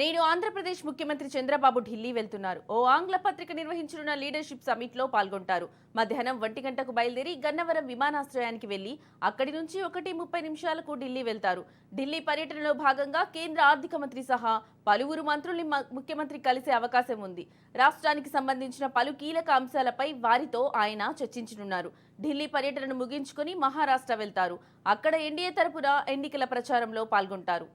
నేను ఆంధ్రప్రదేశ్ ముఖ్యమంత్రి చంద్రబాబు ఢిల్లీ వెళ్తున్నారు. ఓ ఆంగ్ల పత్రిక నిర్వహించనున్న లీడర్షిప్ సమిట్లో పాల్గొంటారు. మధ్యాహ్నం ఒంటి గంటకు బయలుదేరి గన్నవరం విమానాశ్రయానికి వెళ్ళి అక్కడి నుంచి ఒకటి ముప్పై నిమిషాలకు ఢిల్లీ వెళ్తారు. ఢిల్లీ పర్యటనలో భాగంగా కేంద్ర ఆర్థిక మంత్రి సహా పలువురు మంత్రుల్ని ముఖ్యమంత్రి కలిసే అవకాశం ఉంది. రాష్ట్రానికి సంబంధించిన పలు కీలక అంశాలపై వారితో ఆయన చర్చించనున్నారు. ఢిల్లీ పర్యటనను ముగించుకుని మహారాష్ట్ర వెళ్తారు. అక్కడ ఎన్డీఏ తరపున ఎన్నికల ప్రచారంలో పాల్గొంటారు.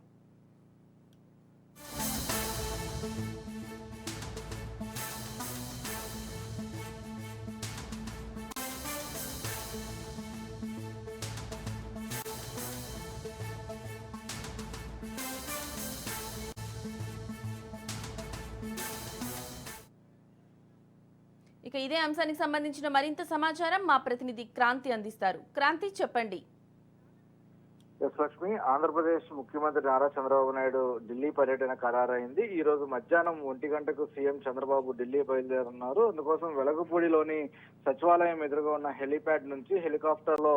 ఇక ఇదే అంశానికి సంబంధించిన మరింత సమాచారం మా ప్రతినిధి క్రాంతి అందిస్తారు. క్రాంతి చెప్పండి. ఎస్ లక్ష్మి ఆంధ్రప్రదేశ్ ముఖ్యమంత్రి నారా చంద్రబాబు నాయుడు ఢిల్లీ పర్యటన ఖరారైంది. ఈ రోజు మధ్యాహ్నం ఒంటి గంటకు సీఎం చంద్రబాబు ఢిల్లీ బయలుదేరున్నారు అందుకోసం వెలగపూడిలోని సచివాలయం ఎదురుగా ఉన్న హెలిప్యాడ్ నుంచి హెలికాప్టర్లో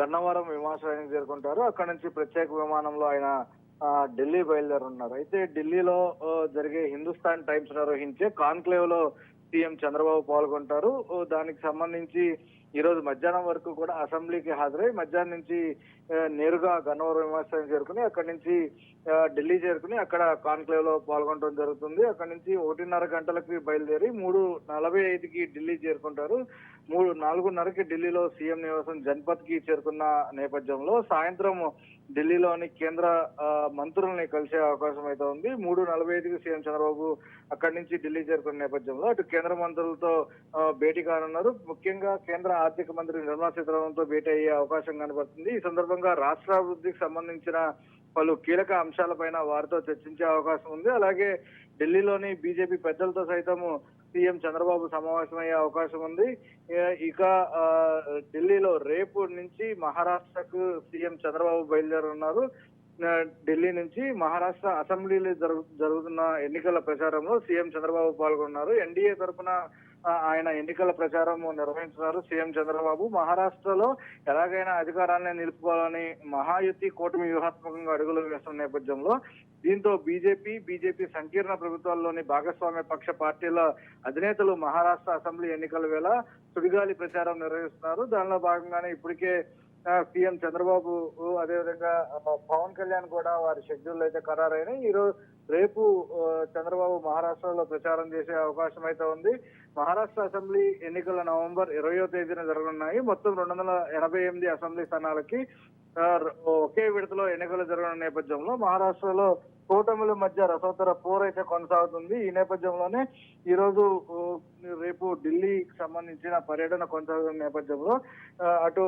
గన్నవరం విమానాశ్రయానికి చేరుకుంటారు. అక్కడ నుంచి ప్రత్యేక విమానంలో ఆయన ఢిల్లీ బయలుదేరున్నారు అయితే ఢిల్లీలో జరిగే హిందుస్థాన్ టైమ్స్ నిర్వహించే కాన్క్లేవ్లో సీఎం చంద్రబాబు పాల్గొంటారు. ఓ, దానికి సంబంధించి ఈ రోజు మధ్యాహ్నం వరకు కూడా అసెంబ్లీకి హాజరై మధ్యాహ్నం నుంచి నేరుగా గన్నవరం విమానాశ్రయం చేరుకుని అక్కడి నుంచి ఢిల్లీ చేరుకుని అక్కడ కాన్క్లేవ్లో పాల్గొనడం జరుగుతుంది. అక్కడి నుంచి ఒకటిన్నర గంటలకి బయలుదేరి మూడు నలభై ఐదుకి ఢిల్లీ చేరుకుంటారు. మూడు నాలుగున్నరకి ఢిల్లీలో సీఎం నివాసం జన్పత్కి చేరుకున్న నేపథ్యంలో సాయంత్రం ఢిల్లీలోని కేంద్ర మంత్రుల్ని కలిసే అవకాశం అయితే ఉంది. మూడు నలభై ఐదుకి సీఎం చంద్రబాబు అక్కడి నుంచి ఢిల్లీ చేరుకున్న నేపథ్యంలో అటు కేంద్ర మంత్రులతో భేటీ కానున్నారు. ముఖ్యంగా కేంద్ర ఆర్థిక మంత్రి నిర్మలా సీతారామన్తో భేటీ అయ్యే అవకాశం కనబడుతుంది. ఈ సందర్భంగా రాష్ట్రాభివృద్ధికి సంబంధించిన పలు కీలక అంశాలపైన వారితో చర్చించే అవకాశం ఉంది. అలాగే ఢిల్లీలోని బీజేపీ పెద్దలతో సైతము సీఎం చంద్రబాబు సమావేశమయ్యే అవకాశం ఉంది. ఇక ఢిల్లీలో రేపు నుంచి మహారాష్ట్రకు సీఎం చంద్రబాబు బయలుదేరున్నారు ఢిల్లీ నుంచి మహారాష్ట్ర అసెంబ్లీలో జరుగు జరుగుతున్న ఎన్నికల ప్రచారంలో సీఎం చంద్రబాబు పాల్గొన్నారు. ఎన్డీఏ తరఫున ఆయన ఎన్నికల ప్రచారం నిర్వహించున్నారు సీఎం చంద్రబాబు. మహారాష్ట్రలో ఎలాగైనా అధికారాన్ని నిలుపుకోవాలని మహాయుతి కూటమి వ్యూహాత్మకంగా అడుగులు వేస్తున్న నేపథ్యంలో దీంతో బీజేపీ బీజేపీ సంకీర్ణ ప్రభుత్వాల్లోని భాగస్వామ్య పక్ష పార్టీల అధినేతలు మహారాష్ట్ర అసెంబ్లీ ఎన్నికల వేళ సుడిగాలి ప్రచారం నిర్వహిస్తున్నారు. దానిలో భాగంగానే ఇప్పటికే సీఎం చంద్రబాబు అదేవిధంగా పవన్ కళ్యాణ్ కూడా వారి షెడ్యూల్ అయితే ఖరారైనాయి ఈ రోజు రేపు చంద్రబాబు మహారాష్ట్రలో ప్రచారం చేసే అవకాశం అయితే ఉంది. మహారాష్ట్ర అసెంబ్లీ ఎన్నికల నవంబర్ ఇరవయో తేదీన జరగనున్నాయి. మొత్తం రెండు వందల ఎనభై ఎనిమిది అసెంబ్లీ స్థానాలకి ఒకే విడతలో ఎన్నికలు జరగనున్న నేపథ్యంలో మహారాష్ట్రలో కూటమిల మధ్య రసోత్తర పోర్ అయితే కొనసాగుతుంది. ఈ నేపథ్యంలోనే ఈ రోజు రేపు ఢిల్లీకి సంబంధించిన పర్యటన కొనసాగుతున్న నేపథ్యంలో అటు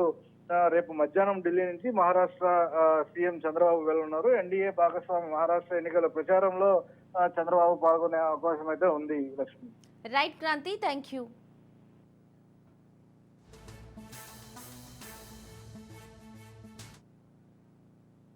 రేపు మధ్యాహ్నం ఢిల్లీ నుంచి మహారాష్ట్ర సీఎం చంద్రబాబు వెళ్ళనున్నారు. ఎన్డీఏ భాగస్వామి మహారాష్ట్ర ఎన్నికల ప్రచారంలో చంద్రబాబు పాల్గొనే అవకాశం అయితే ఉంది Lakshmi. Right Kranti thank you.